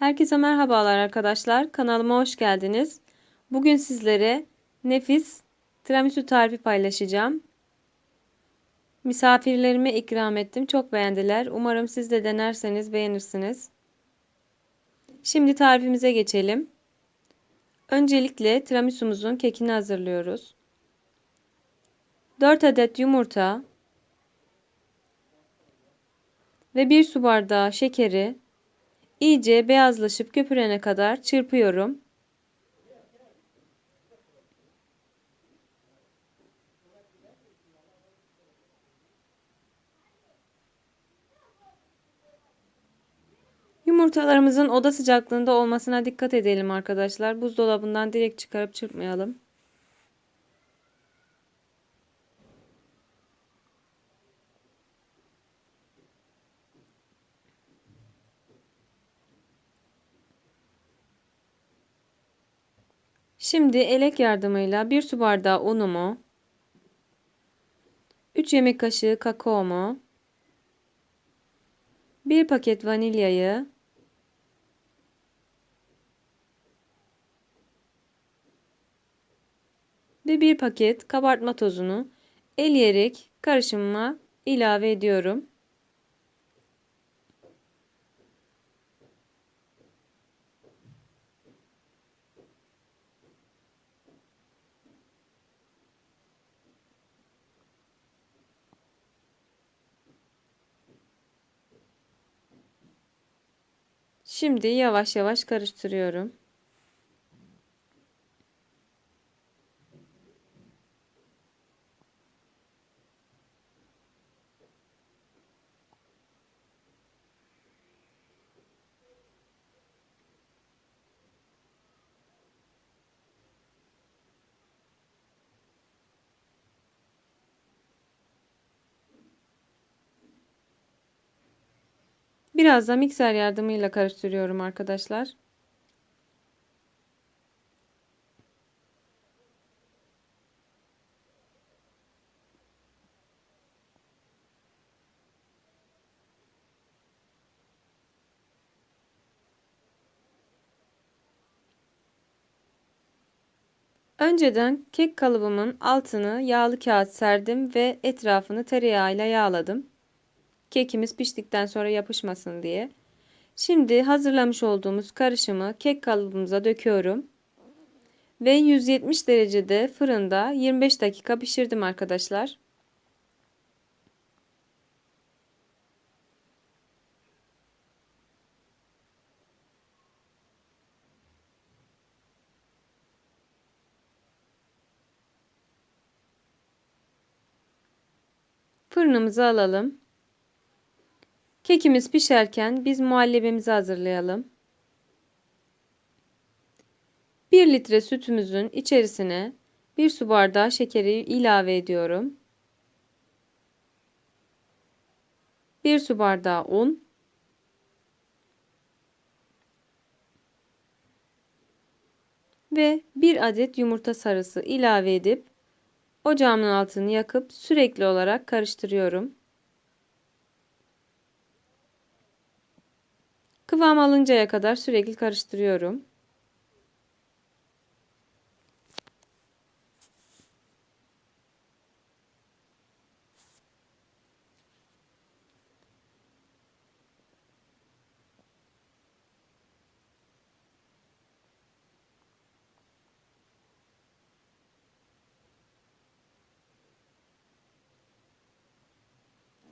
Herkese merhabalar arkadaşlar. Kanalıma hoş geldiniz. Bugün sizlere nefis tiramisu tarifi paylaşacağım. Misafirlerime ikram ettim. Çok beğendiler. Umarım siz de denerseniz beğenirsiniz. Şimdi tarifimize geçelim. Öncelikle tiramisumuzun kekini hazırlıyoruz. 4 adet yumurta ve 1 su bardağı şekeri iyice beyazlaşıp köpürene kadar çırpıyorum. Yumurtalarımızın oda sıcaklığında olmasına dikkat edelim arkadaşlar. Buzdolabından direkt çıkarıp çırpmayalım. Şimdi elek yardımıyla 1 su bardağı unumu, 3 yemek kaşığı kakaomu, 1 paket vanilyayı, ve 1 paket kabartma tozunu eleyerek karışımıma ilave ediyorum. Şimdi yavaş yavaş karıştırıyorum. Biraz da mikser yardımıyla karıştırıyorum arkadaşlar. Önceden kek kalıbımın altını yağlı kağıt serdim ve etrafını tereyağıyla yağladım. Kekimiz piştikten sonra yapışmasın diye. Şimdi hazırlamış olduğumuz karışımı kek kalıbımıza döküyorum. Ve 170 derecede fırında 25 dakika pişirdim arkadaşlar. Fırınımızı alalım. Kekimiz pişerken biz muhallebimizi hazırlayalım. 1 litre sütümüzün içerisine 1 su bardağı şekeri ilave ediyorum. 1 su bardağı un. Ve 1 adet yumurta sarısı ilave edip ocağımın altını yakıp sürekli olarak karıştırıyorum. Kıvam alıncaya kadar sürekli karıştırıyorum.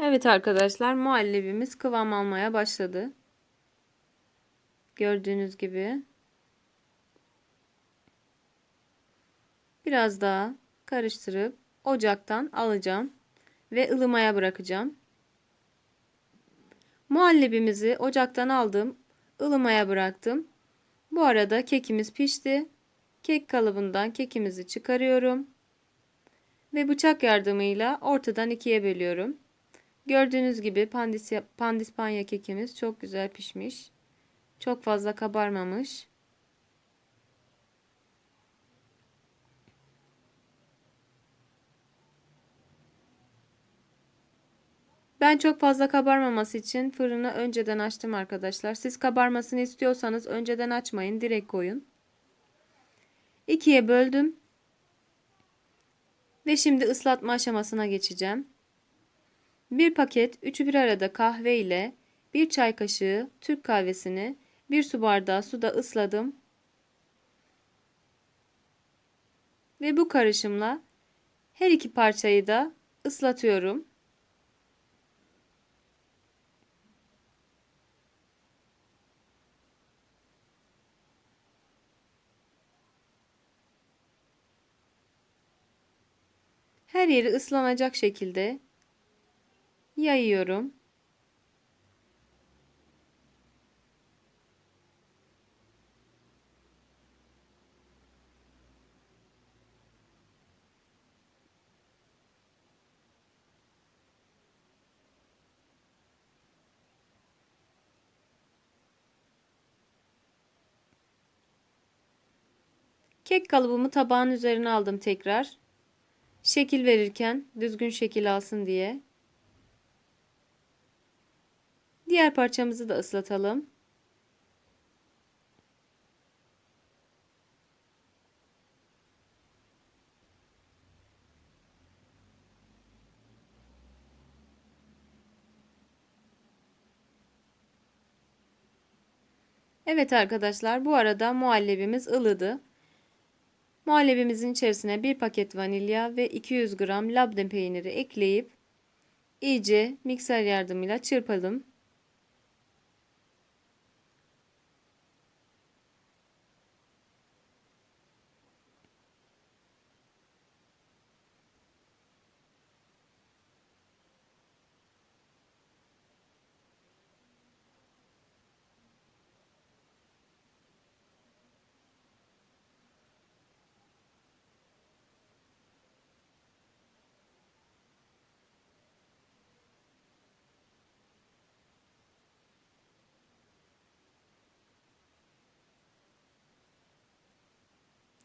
Evet arkadaşlar muhallebimiz kıvam almaya başladı. Gördüğünüz gibi. Biraz daha karıştırıp ocaktan alacağım ve ılımaya bırakacağım. Muhallebimizi ocaktan aldım, ılımaya bıraktım. Bu arada kekimiz pişti. Kek kalıbından kekimizi çıkarıyorum ve bıçak yardımıyla ortadan ikiye bölüyorum. Gördüğünüz gibi pandis, pandispanya kekimiz çok güzel pişmiş. Çok fazla kabarmamış. Ben çok fazla kabarmaması için fırını önceden açtım arkadaşlar. Siz kabarmasını istiyorsanız önceden açmayın. Direkt koyun. İkiye böldüm. Ve şimdi ıslatma aşamasına geçeceğim. Bir paket üçü bir arada kahve ile bir çay kaşığı Türk kahvesini bir su bardağı suda ısladım. Ve bu karışımla her iki parçayı da ıslatıyorum. Her yeri ıslanacak şekilde yayıyorum. Kek kalıbımı tabağın üzerine aldım tekrar. Şekil verirken düzgün şekil alsın diye. Diğer parçamızı da ıslatalım. Evet arkadaşlar bu arada muhallebimiz ılıdı. Muhallebimizin içerisine bir paket vanilya ve 200 gram labne peyniri ekleyip iyice mikser yardımıyla çırpalım.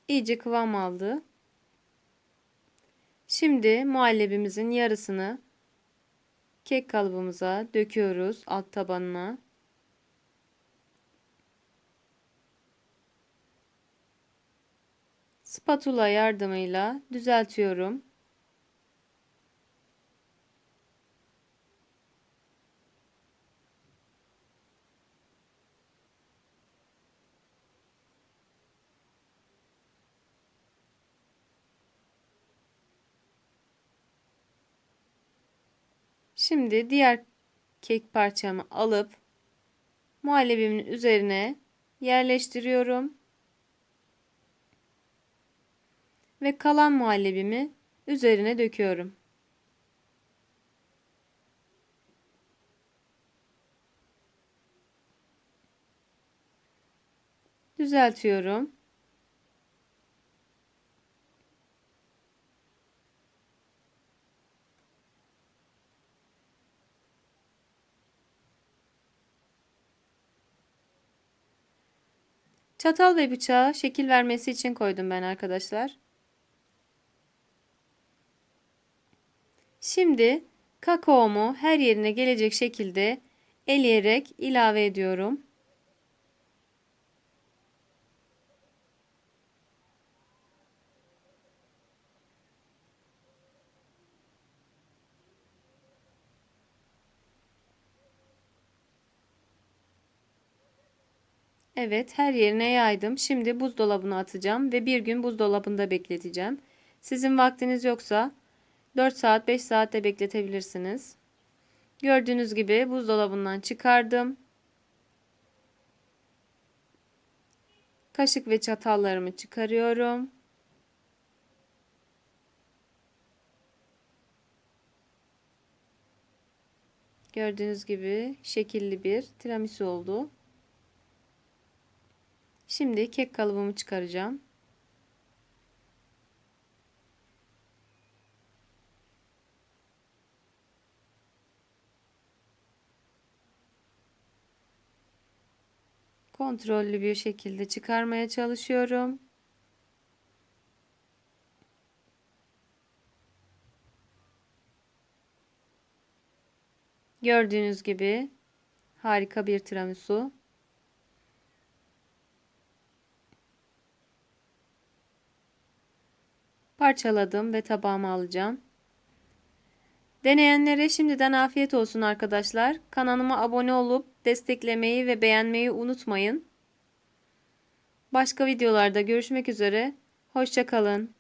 İyice kıvam aldı. Şimdi muhallebimizin yarısını kek kalıbımıza döküyoruz alt tabanına. Spatula yardımıyla düzeltiyorum. Şimdi diğer kek parçamı alıp muhallebimin üzerine yerleştiriyorum. Ve kalan muhallebimi üzerine döküyorum. Düzeltiyorum. Çatal ve bıçağı şekil vermesi için koydum ben arkadaşlar. Şimdi kakaomu her yerine gelecek şekilde eleyerek ilave ediyorum. Evet her yerine yaydım. Şimdi buzdolabına atacağım ve bir gün buzdolabında bekleteceğim. Sizin vaktiniz yoksa 4 saat 5 saat de bekletebilirsiniz. Gördüğünüz gibi buzdolabından çıkardım. Kaşık ve çatallarımı çıkarıyorum. Gördüğünüz gibi şekilli bir tiramisu oldu. Şimdi kek kalıbımı çıkaracağım. Kontrollü bir şekilde çıkarmaya çalışıyorum. Gördüğünüz gibi harika bir tiramisu. Parçaladım ve tabağıma alacağım. Deneyenlere şimdiden afiyet olsun arkadaşlar. Kanalıma abone olup desteklemeyi ve beğenmeyi unutmayın. Başka videolarda görüşmek üzere. Hoşçakalın.